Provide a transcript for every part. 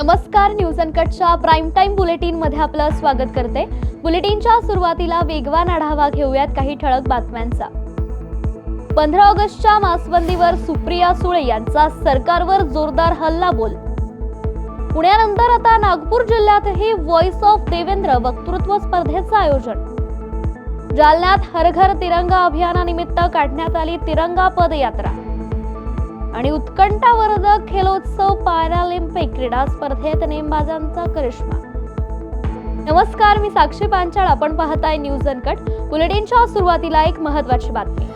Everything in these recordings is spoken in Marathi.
नमस्कार न्यूज अनकटच्या प्राईम टाईम बुलेटिनमध्ये आपलं स्वागत करते. बुलेटिनच्या सुरुवातीला वेगवान आढावा घेऊयात काही ठळक बातम्यांचा. पंधरा ऑगस्टच्या मासबंदीवर सुप्रिया सुळे यांचा सरकारवर जोरदार हल्ला बोल पुण्यानंतर आता नागपूर जिल्ह्यातही व्हॉइस ऑफ देवेंद्र वक्तृत्व स्पर्धेचं आयोजन. जालन्यात हर घर तिरंगा अभियानानिमित्त काढण्यात आली तिरंगा पदयात्रा. आणि उत्कंठावर्धक खेलोत्सव पॅरालिम्पिक क्रीडा स्पर्धेत नेमबाजांचा करिश्मा. नमस्कार मी साक्षी पांचाळ. आपण पाहताय न्यूज अनकट. बुलेटिनच्या सुरुवातीला एक महत्वाची बातमी.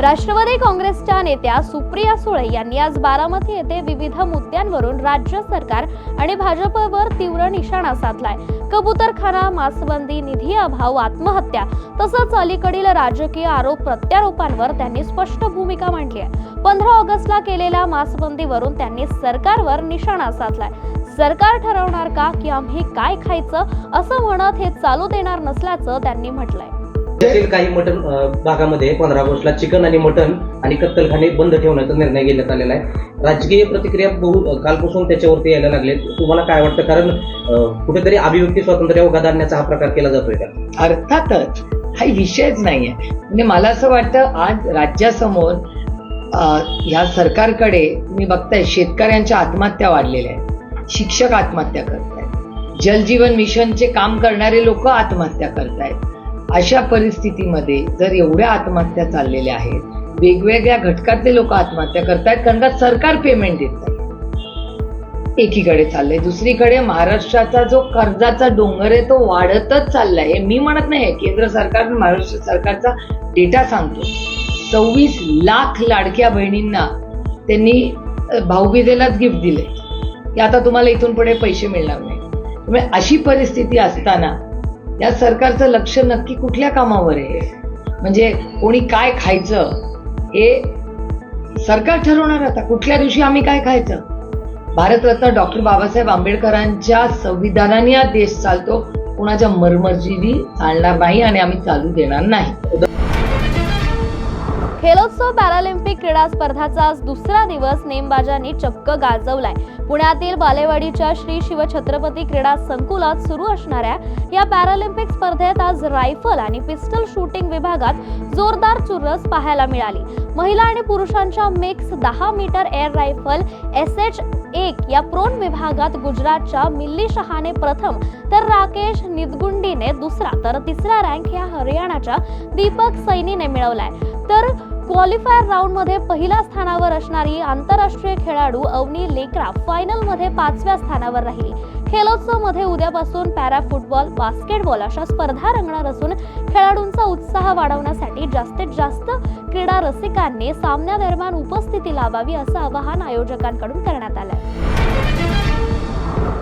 राष्ट्रवादी काँग्रेसच्या नेत्या सुप्रिया सुळे यांनी आज बारामती येथे विविध मुद्द्यांवरून राज्य सरकार आणि भाजपवर तीव्र निशाणा साधलाय. कबूतरखाना मासबंदी निधी अभाव आत्महत्या तसंच अलीकडील राजकीय आरोप प्रत्यारोपांवर त्यांनी स्पष्ट भूमिका मांडली आहे पंधरा ऑगस्टला केलेल्या मासबंदीवरून त्यांनी सरकारवर निशाणा साधलाय. सरकार ठरवणार का की आम्ही काय खायचं असं म्हणत हे चालू देणार नसल्याचं त्यांनी म्हटलंय. राज्यातील काही मटन भागामध्ये पंधरा ऑगस्टला चिकन आणि मटन आणि कत्तलखाने बंद ठेवण्याचा निर्णय घेण्यात आलेला आहे. राजकीय प्रतिक्रिया बहु कालपासून त्याच्यावरती यायला लागले तुम्हाला काय वाटतं? कारण कुठेतरी अभिव्यक्ती स्वातंत्र्य उगा आणण्याचा हा प्रकार केला जातोय का? अर्थातच हा विषयच नाहीये. म्हणजे मला असं वाटतं आज राज्यासमोर ह्या सरकारकडे तुम्ही बघताय शेतकऱ्यांच्या आत्महत्या वाढलेल्या आहेत. शिक्षक आत्महत्या करतायत. जलजीवन मिशनचे काम करणारे लोक आत्महत्या करतायत. अशा परिस्थितीमध्ये जर एवढ्या आत्महत्या चाललेल्या आहेत वेगवेगळ्या घटकातले लोक आत्महत्या करतायत कारण का सरकार पेमेंट देत नाही? एकीकडे चाललंय दुसरीकडे महाराष्ट्राचा जो कर्जाचा डोंगर आहे तो वाढतच चाललाय. हे मी म्हणत नाही केंद्र सरकार महाराष्ट्र सरकारचा डेटा सांगतो. सव्वीस लाख लाडक्या बहिणींना त्यांनी भाऊबीजेलाच गिफ्ट दिले की आता तुम्हाला इथून पुढे पैसे मिळणार नाही त्यामुळे अशी परिस्थिती असताना या सरकारचं लक्ष नक्की कुठल्या कामावर आहे? म्हणजे कोणी काय खायचं? हे सरकार ठरवणार आता. कुठल्या दिवशी आम्ही काय खायचं? भारतरत्न डॉक्टर बाबासाहेब आंबेडकरांच्या संविधानाने हा देश चालतो. कुणाच्या मरमर्जीनी चालणार नाही आणि आम्ही चालू देणार नाही. खेलोत्सव पॅरालिम्पिक क्रीडा स्पर्धाचा आज दुसरा दिवस नेमबाजांनी चक्क गाजवलाय. पुण्यातील बालेवाडीच्या श्री शिवछत्रपती क्रीडा संकुलात सुरू असणाऱ्या या पॅरालिम्पिक स्पर्धेत आज रायफल आणि पिस्टल शूटिंग विभागात जोरदार चुरस पाहायला मिळाली. महिला आणि पुरुषांच्या मिक्स दहा metre air rifle S H एक या प्रोन विभागात गुजरातच्या मिल्ली शहाने प्रथम तर राकेश निदगुंडीने दुसरा तर तिसरा रँक ह्या हरियाणाच्या दीपक सैनीने मिळवलाय. तर क्वालिफायर राऊंडमध्ये पहिल्या स्थानावर असणारी आंतरराष्ट्रीय खेळाडू अवनी लेकरा फायनलमध्ये पाचव्या स्थानावर राहिली. खेलोत्सवमध्ये उद्यापासून पॅरा फुटबॉल बास्केटबॉल अशा स्पर्धा रंगणार असून खेळाडूंचा उत्साह वाढवण्यासाठी जास्तीत जास्त क्रीडा रसिकांनी सामन्यादरम्यान उपस्थिती लावावी असं आवाहन आयोजकांकडून करण्यात आलंय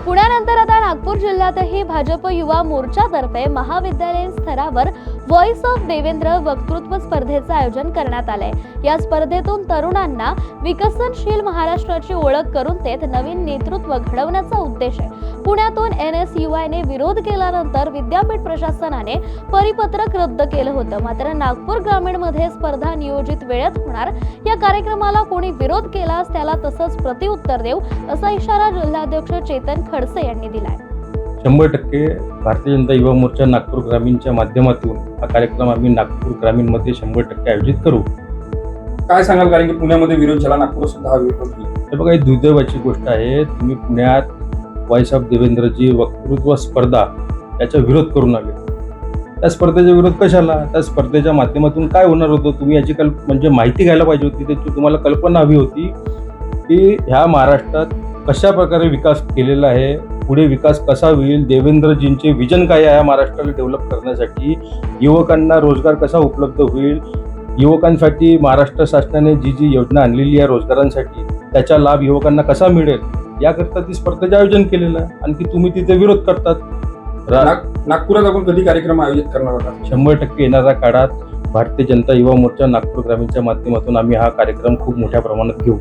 पुण्यानंतर आता नागपूर जिल्ह्यातही भाजप युवा मोर्चातर्फे महाविद्यालयीन स्तरावर व्हॉइस ऑफ देवेंद्र वक्तृत्व स्पर्धेचं आयोजन करण्यात आलंय. या स्पर्धेतून तरुणांना विकसनशील महाराष्ट्राची ओळख करून देत नवीन नेतृत्व घडवण्याचा उद्देश आहे. पुण्यातून एन एस यू आयने विरोध केल्यानंतर विद्यापीठ प्रशासनाने परिपत्रक रद्द केलं होतं. मात्र नागपूर ग्रामीणमध्ये स्पर्धा नियोजित वेळेत होणार. या कार्यक्रमाला कोणी विरोध केलास त्याला तसंच प्रतिउत्तर देऊ असा इशारा जिल्हाध्यक्ष चेतन खडसे यांनी दिलाय. शंभर टक्के भारतीय जनता युवा मोर्चा नागपूर ग्रामीणच्या माध्यमातून हा कार्यक्रम आम्ही नागपूर ग्रामीणमध्ये शंभर टक्के आयोजित करू. काय सांगाल? कारण की पुण्यामध्ये विरोध झाला नागपूर सुद्धा हा विरोध झाला. हे बघा ही दुर्दैवाची गोष्ट आहे. तुम्ही पुण्यात व्हॉइस ऑफ देवेंद्रजी वक्तृत्व स्पर्धा याचा विरोध करून आले त्या स्पर्धेचा विरोध कशाला? त्या स्पर्धेच्या माध्यमातून काय होणार होतं? तुम्ही याची कल्प म्हणजे माहिती घ्यायला पाहिजे होती. त्याची तुम्हाला कल्पना हवी होती की ह्या महाराष्ट्रात कशा प्रकारे विकास केलेला आहे पुढे विकास कसा होईल देवेंद्रजींचे विजन काय आहे महाराष्ट्राला डेव्हलप करण्यासाठी युवकांना रोजगार कसा उपलब्ध होईल युवकांसाठी महाराष्ट्र शासनाने जी जी योजना आणलेली आहे रोजगारांसाठी त्याचा लाभ युवकांना कसा मिळेल याकरता ती स्पर्धेचे आयोजन केलेलं आहे. आणखी तुम्ही तिथे विरोध करतात. नागपुरात आपण कधी कार्यक्रम आयोजित करणार होता शंभर टक्के येणाऱ्या काळात भारतीय जनता युवा मोर्चा नागपूर ग्रामीणच्या माध्यमातून आम्ही हा कार्यक्रम खूप मोठ्या प्रमाणात घेऊ.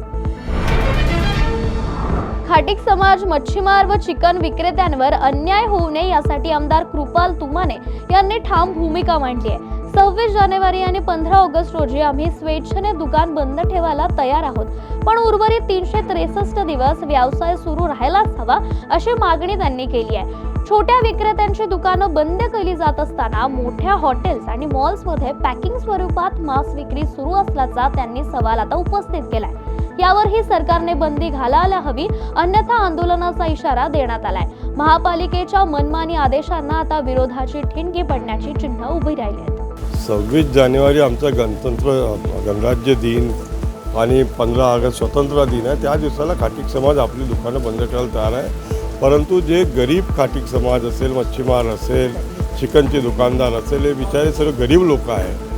खाटिक समाज मच्छीमार व चिकन विक्रेत्यांवर अन्याय होऊ नये यासाठी आमदार कृपाल तुमाने यांनी ठाम भूमिका मांडली आहे. सव्वीस जानेवारी आणि पंधरा ऑगस्ट रोजी आम्ही स्वेच्छेने दुकान बंद ठेवायला तयार आहोत. पण उर्वरित तीनशे त्रेसष्ट दिवस व्यवसाय सुरू राहायलाच हवा अशी मागणी त्यांनी केली आहे. छोट्या विक्रेत्यांची दुकानं बंद केली जात असताना मोठ्या हॉटेल्स आणि मॉल्समध्ये पॅकिंग स्वरूपात मांस विक्री सुरू असल्याचा त्यांनी सवाल आता उपस्थित केलाय. यावरही सरकारने बंदी घालायला हवी अन्यथा आंदोलनाचा इशारा देण्यात आलाय. महापालिकेच्या मनमानी आदेशांना आता विरोधाची ठिणगी पडण्याची चिन्ह उभी राहिली आहेत. सव्वीस जानेवारी आमचा गणतंत्र गणराज्य दिन आणि पंधरा ऑगस्ट स्वतंत्र दिन आहे. त्या दिवसाला खाटिक समाज आपली दुकानं बंद करायला तयार आहे. परंतु जे गरीब खाटिक समाज असेल मच्छीमार असेल चिकनचे दुकानदार असेल हे बिचारे सर्व गरीब लोक आहेत.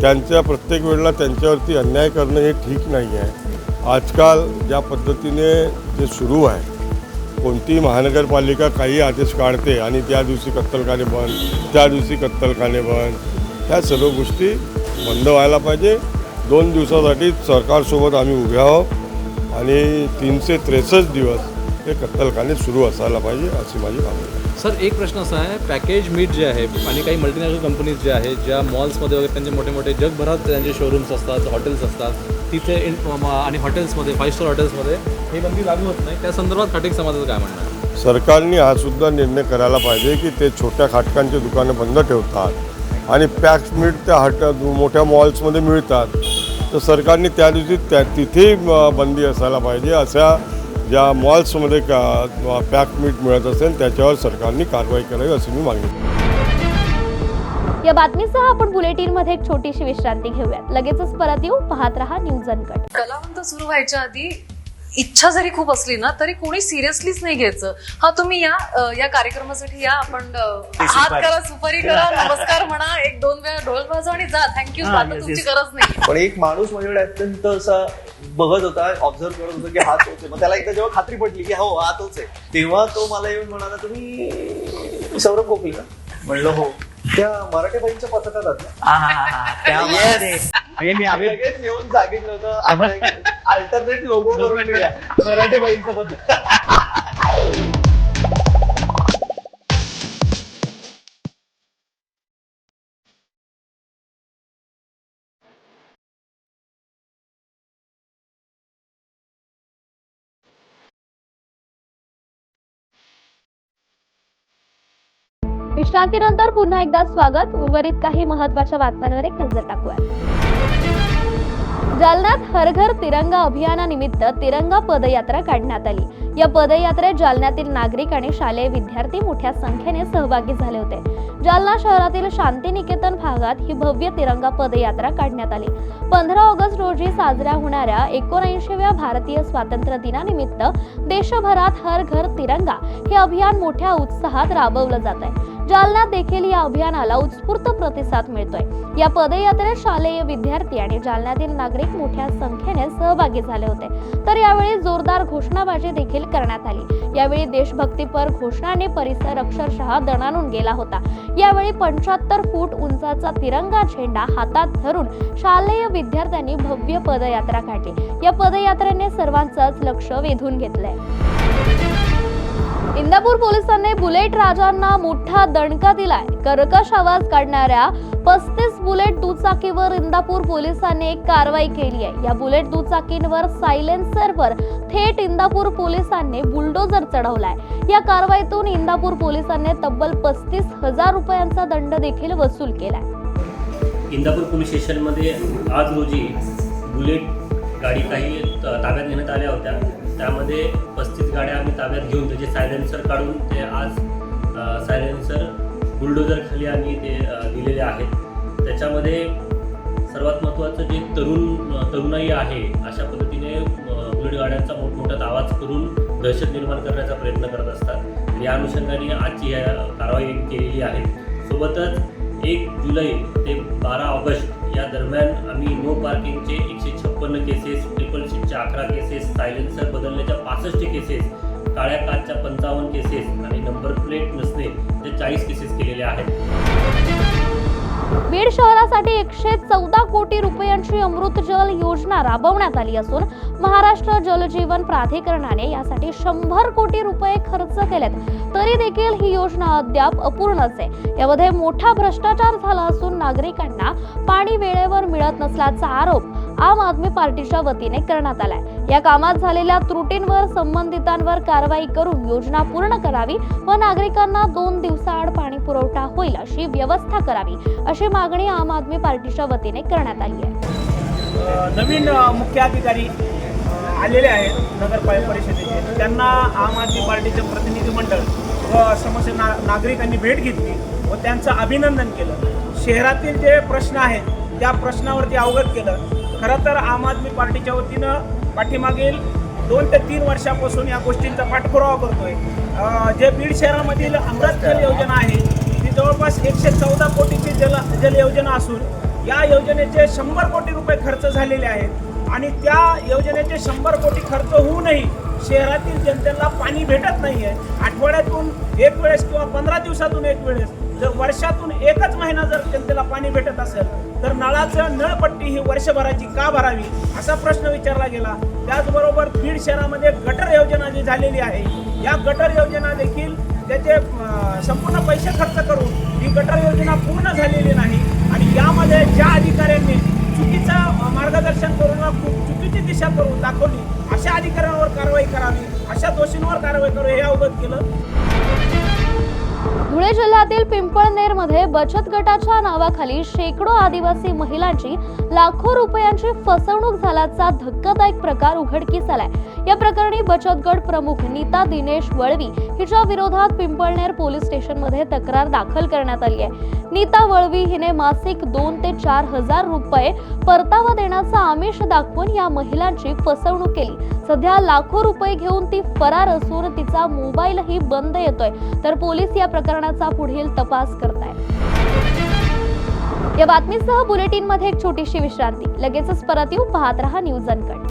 त्यांच्या प्रत्येक वेळेला त्यांच्यावरती अन्याय करणं हे ठीक नाही आहे. आजकाल ज्या पद्धतीने जे सुरू आहे कोणतीही महानगरपालिका काही आदेश काढते आणि त्या दिवशी कत्तलखाने बंद त्या दिवशी कत्तलखाने बंद ह्या सर्व गोष्टी बंद व्हायला पाहिजे. दोन दिवसासाठी सरकारसोबत आम्ही उभे आहोत आणि तीनशे त्रेसष्ट दिवस हे कत्तलखाने सुरू असायला पाहिजे अशी माझी मागणी आहे. सर एक प्रश्न असा आहे पॅकेज मीट जे आहे आणि काही मल्टीनॅशनल कंपनीज जे आहेत ज्या मॉल्समध्ये वगैरे त्यांचे मोठे मोठे जगभरात त्यांचे शोरूम्स असतात हॉटेल्स असतात तिथे आणि हॉटेल्समध्ये फाईव्ह स्टार हॉटेल्समध्ये हे बंदी लागू होत नाही. त्या संदर्भात खाटिक समाजाचं काय म्हणणं सरकारने हा सुद्धा निर्णय करायला पाहिजे की ते छोट्या खाटकांची दुकानं बंद ठेवतात आणि पॅक्स मीट त्या हट मोठ्या मॉल्समध्ये मिळतात. तर सरकारने त्या दिवशी त्या तिथेही बंदी असायला पाहिजे अशा ज्या मॉल्समध्ये का पॅक मीट मिळत असेल त्याच्यावर सरकारने कारवाई करावी अशी मी मागणी करतो. या बातमीसह आपण बुलेटिनमध्ये एक छोटीशी विश्रांती घेऊयात. लगेचच परत येऊ. पाहत रहा न्यूज अनकट. कलावंत सुरू व्हायच्या आधी इच्छा जरी खूप असली ना तरी कोणी सिरियसलीच नाही घ्यायचं. हा तुम्ही या अ, या कार्यक्रमासाठी या आपण अ, हात करा सुपारी करा नमस्कार म्हणा एक दोन वेळा ढोल वाजवा आणि जा. थँक्यू हा, yes, तुमची yes. गरज नाही. पण एक माणूस माझ्याकडे अत्यंत असा बघत होता ऑब्झर्व करत होता की हा तोच आहे. मग त्याला एकदा जेव्हा खात्री पडली की हो हा तोच आहे तेव्हा तो मला येऊन म्हणाला तुम्ही सौरभ गोखले का? म्हणलं हो. त्या मराठी बाईंच्या पथकात आहात ना? Yes. लगेच येऊन सांगितलं होतं अल्टरनेट लोगो करून ठेवूया. मराठी बाईंचं पथक विश्रांतीनंतर पुन्हा एकदा स्वागत उर्वरित काही महत्त्वाच्या बातम्यांवर एक नजर टाकूया जालन्यात हर घर तिरंगा अभियानानिमित्त तिरंगा पदयात्रा काढण्यात आली. या पदयात्रेत जालन्यातील नागरिक आणि शालेय विद्यार्थी मोठ्या संख्येने सहभागी झाले होते. जालना शहरातील शांतिनिकेतन भागात ही भव्य तिरंगा पदयात्रा काढण्यात आली. पंधरा ऑगस्ट रोजी साजऱ्या होणाऱ्या एकोणऐंशीव्या भारतीय स्वातंत्र्य दिनानिमित्त देशभरात हर घर तिरंगा हे अभियान मोठ्या उत्साहात राबवलं जात आहे जालना देखील या अभियानाला उत्स्फूर्त प्रतिसाद मिळतोय. या पदयात्रेत शालेय विद्यार्थी आणि जालन्यातील नागरिक मोठ्या संख्येने सहभागी झाले होते. तर यावेळी जोरदार घोषणाबाजी देखील करण्यात आली. यावेळी देशभक्तीपर घोषणाने परिसर अक्षरशः दणाणून गेला होता. यावेळी पंच्याहत्तर फूट उंचाचा तिरंगा झेंडा हातात धरून शालेय विद्यार्थ्यांनी भव्य पदयात्रा काढली. या पदयात्रेने सर्वांचंच लक्ष वेधून घेतलंय. इंदापूर पोलिसांनी बुलेट राजांना मोठा दणका दिलाय. कर्कश आवाज काढणाऱ्या पस्तीस बुलेट दुचाकीवर इंदापूर पोलिसांनी एक कारवाई केली आहे. या बुलेट दुचाकींवर सायलेन्सरवर थेट इंदापूर पोलिसांनी बुलडोजर चढवलाय. या कारवाईतून इंदापूर पोलिसांनी तब्बल पस्तीस हजार रुपयांचा दंड देखील वसूल केलाय. इंदापूर पोलीस स्टेशनमध्ये आज रोजी बुलेट गाडी काही ताब्यात घेण्यात आल्या होत्या. त्यामध्ये पस्तीस गाड्या आम्ही ताब्यात घेऊन त्याचे सायलेन्सर काढून ते आज सायलेन्सर बुलडोजर खाली आम्ही ते दिलेले आहेत. त्याच्यामध्ये सर्वात महत्त्वाचं जे तरुण तरुणाई आहे अशा पद्धतीने बुलेट गाड्यांचा मोठमोठ्यात आवाज करून दहशत निर्माण करण्याचा प्रयत्न करत असतात. या अनुषंगाने आजची कारवाई केलेली आहे. सोबतच एक जुलै ते बारा ऑगस्ट या दरम्यान आम्ही नो पार्किंगचे एकशे छप्पन्न केसेस ट्रिपल सीटच्या अकरा केसेस सायलेन्सर बदलण्याच्या पासष्ट केसेस काळ्या काचच्या पंचावन्न केसेस आणि नंबर प्लेट नसणे ते चाळीस केसेस केलेले आहेत. बीड शहरासाठी एकशे चौदा कोटी रुपयांची अमृत जल योजना राबवण्यात आली असून महाराष्ट्र जलजीवन प्राधिकरणाने यासाठी शंभर कोटी रुपये खर्च केलेत. तरी देखील ही योजना अद्याप अपूर्णच आहे. यामध्ये मोठा भ्रष्टाचार झाला असून नागरिकांना पाणी वेळेवर मिळत नसल्याचा आरोप आम आदमी पार्टीच्या वतीने करण्यात आलाय. या कामात झालेल्या त्रुटींवर संबंधितांवर कारवाई करून योजना पूर्ण करावी व नागरिकांना दोन दिवसाआड पाणी पुरवठा होईल अशी व्यवस्था करावी अशी मागणी आम आदमी पार्टीच्या वतीने करण्यात आली आहे. नवीन अ, मुख्य अधिकारी अ, आलेले आहेत नगरपालिका परिषदेचे. त्यांना आम आदमी पार्टीचे प्रतिनिधी मंडळ व समस्या ना नागरिकांनी भेट घेतली व त्यांचं अभिनंदन केलं. शहरातील जे प्रश्न आहेत त्या प्रश्नावरती अवगत केलं. खरं तर आम आदमी पार्टीच्या वतीनं पाठीमागील दोन ते तीन वर्षापासून या गोष्टींचा पाठपुरावा करतोय. अ, जे बीड शहरामधील अमृत जल योजना एकशे चौदा कोटीची जल जल योजना असून या योजनेचे शंभर कोटी रुपये खर्च झालेले आहेत. आणि त्या योजनेचे शंभर कोटी खर्च होऊनही शहरातील जनतेला पाणी भेटत नाही आहे आठवड्यातून एक वेळेस किंवा पंधरा दिवसातून एक वेळेस जर वर्षातून एकच महिना जर जनतेला पाणी भेटत असेल तर नळाचं नळपट्टी ही वर्षभराची का भरावी असा प्रश्न विचारला गेला. त्याचबरोबर बीड शहरामध्ये गटर योजना जी झालेली आहे या गटर योजना देखील त्याचे संपूर्ण पैसे खर्च करून ही गटर योजना पूर्ण झालेली नाही. आणि यामध्ये ज्या अधिकाऱ्यांनी चुकीचं मार्गदर्शन करून खूप चुकीची दिशा करून दाखवली अशा अधिकाऱ्यांवर कारवाई करावी अशा दोषींवर कारवाई करावी हे अवगत केलं. धुळे जिल्ह्यातील पिंपळनेरमध्ये बचत गटाच्या नावाखाली शेकडो आदिवासी महिलांची लाखो रुपयांची फसवणूक झाल्याचा धक्कादायक प्रकार उघडकीस आलाय. या प्रकरणी बचत गट प्रमुख नीता दिनेश वळवी हिच्या विरोधात पिंपळनेर पोलीस स्टेशनमध्ये तक्रार दाखल करण्यात आली आहे. नीता वळवी हिने मासिक दोन ते चार हजार रुपये परतावा देण्याचा आमिष दाखवून या महिलांची फसवणूक केली. सध्या लाखो रुपये घेऊन ती फरार असून तिचा मोबाईलही बंद येतोय. तर पोलीस या प्रकरणाचा पुढील तपास करतायत. या बातमीसह बुलेटिनमध्ये एक छोटीशी विश्रांती. लगेचच परत येऊ. पाहत रहा न्यूज अनकट.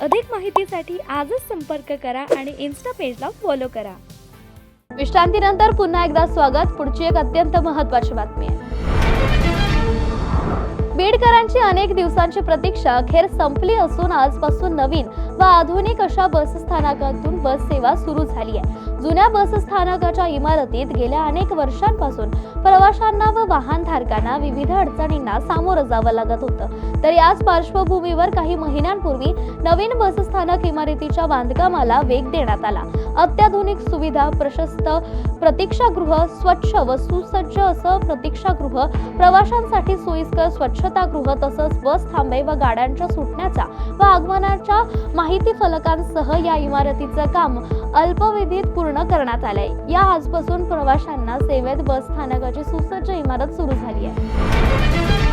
अधिक माहितीसाठी आजच संपर्क करा आणि इन्स्टा पेजला फॉलो करा. विश्रांतीनंतर पुन्हा एकदा स्वागत. पुढची एक अत्यंत महत्वाची बातमी आहे. बीडकरांची अनेक दिवसांची प्रतीक्षा अखेर संपली असून आजपासून नवीन व आधुनिक अशा बसस्थानकातून बस सेवा सुरू झाली आहे. जुन्या बसस्थानकाच्या इमारतीत गेल्या अनेक वर्षांपासून प्रवाशांना व वाहनधारकांना विविध अडचणींना सामोरं जावं लागत होतं. तर याच पार्श्वभूमीवर काही महिन्यांपूर्वी नवीन बसस्थानक इमारतीच्या बांधकामाला वेग देण्यात आला. अत्याधुनिक सुविधा प्रशस्त प्रतीक्षागृह स्वच्छ व सुसज्ज असं प्रतीक्षागृह प्रवाशांसाठी सोयीस्कर स्वच्छतागृह तसंच बस थांबे व गाड्यांच्या सुटण्याचा व आगमनाच्या माहिती फलकांसह या इमारतीचं काम अल्पविधीत पूर्ण पूर्ण करण्यात आलंय. या आजपासून प्रवाशांना सेवेत बस स्थानकाची सुसज्ज इमारत सुरू झाली आहे.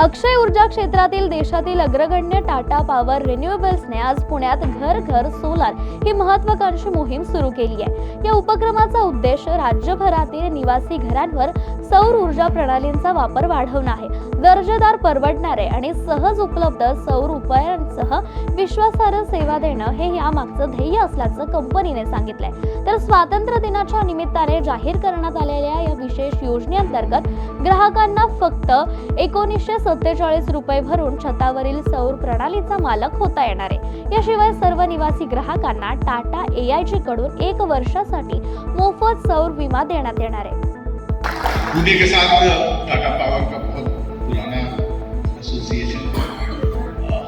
अक्षय ऊर्जा क्षेत्रातील देशातील अग्रगण्य टाटा पॉवर रिन्युएबल्सने आज पुण्यात घर घर सोलार ही महत्वाकांक्षी मोहीम सुरू केली आहे. या उपक्रमाचा उद्देश राज्यभरातील निवासी घरांवर सौर ऊर्जा प्रणालींचा वापर वाढवणं आहे. दर्जेदार परवडणारे आणि सहज उपलब्ध सौर उपायांसह विश्वासार्ह सेवा देणं हे यामागचं ध्येय असल्याचं कंपनीने सांगितलंय. तर स्वातंत्र्य दिनाच्या निमित्ताने जाहीर करण्यात आलेल्या या विशेष योजनेअंतर्गत ग्राहकांना फक्त एकोणीसशे सत्तेचाळीस रुपये भरून छतावरील सौर प्रणालीचा मालक होता येणार. आहे याशिवाय सर्व निवासी ग्राहकांना टाटा एआयजी कडून एक वर्षासाठी मोफत सौर विमा देण्यात येणार आहे. पुणे के साथ टाटा पावर का बहुत पुराना एसोसिएशन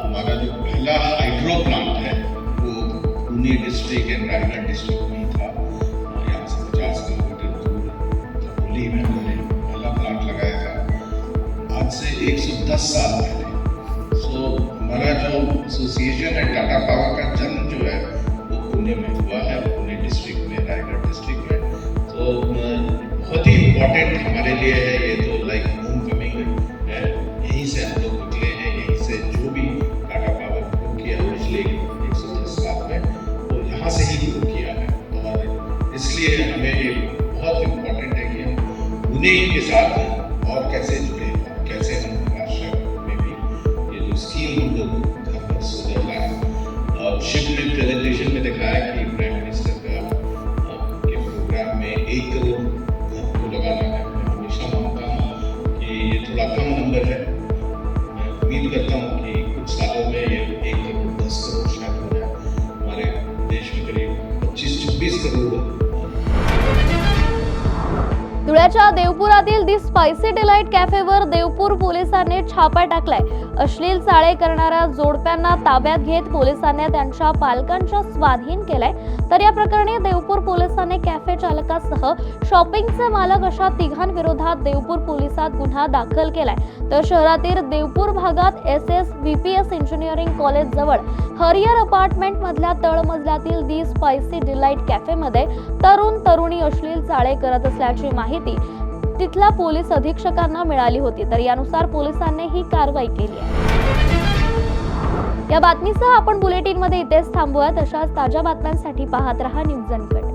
हमारा जो पहला हाइड्रो प्लांट है वो Pune district and Raigad district से 110 साल सो हमारा जो एसोसिएशन है टाटा पावर का जन्म जो है वो पुणे में हुआ है पुणे डिस्ट्रिक्ट में रायगढ़ डिस्ट्रिक्ट में. तो बहुत ही इम्पोर्टेंट हमारे लिए है ये पुण्याच्या देवपुरातील दी स्पायसी डिलाईट कॅफेवर देवपूर पोलिसांनी छापा टाकलाय. अश्लील चाळे करणाऱ्या जोडप्यांना ताब्यात घेत पोलिसांनी त्यांच्या पालकांच्या स्वाधीन केलाय. तर या प्रकरणी देवपूर पोलिसांनी कॅफे चालकासह शॉपिंगचे मालक अशा तिघांविरोधात देवपूर पोलिसात गुन्हा दाखल केलाय. तर शहरातील देवपूर भागात S S V P S engineering college जवळ हरियर अपार्टमेंट मधल्या तळमजल्यातील दी स्पायसी डिलाईट कॅफेमध्ये तरुण तरुणी अश्लील चाळे करत असल्याची माहिती तिथल्या पोलीस अधीक्षकांना मिळाली होती तर यानुसार पोलिसांनी ही कारवाई केली आहे. या बातमीसह आपण बुलेटिनमध्ये इथेच थांबूयात. अशाच ताज्या बातम्यांसाठी पाहत रहा न्यूज अनकट.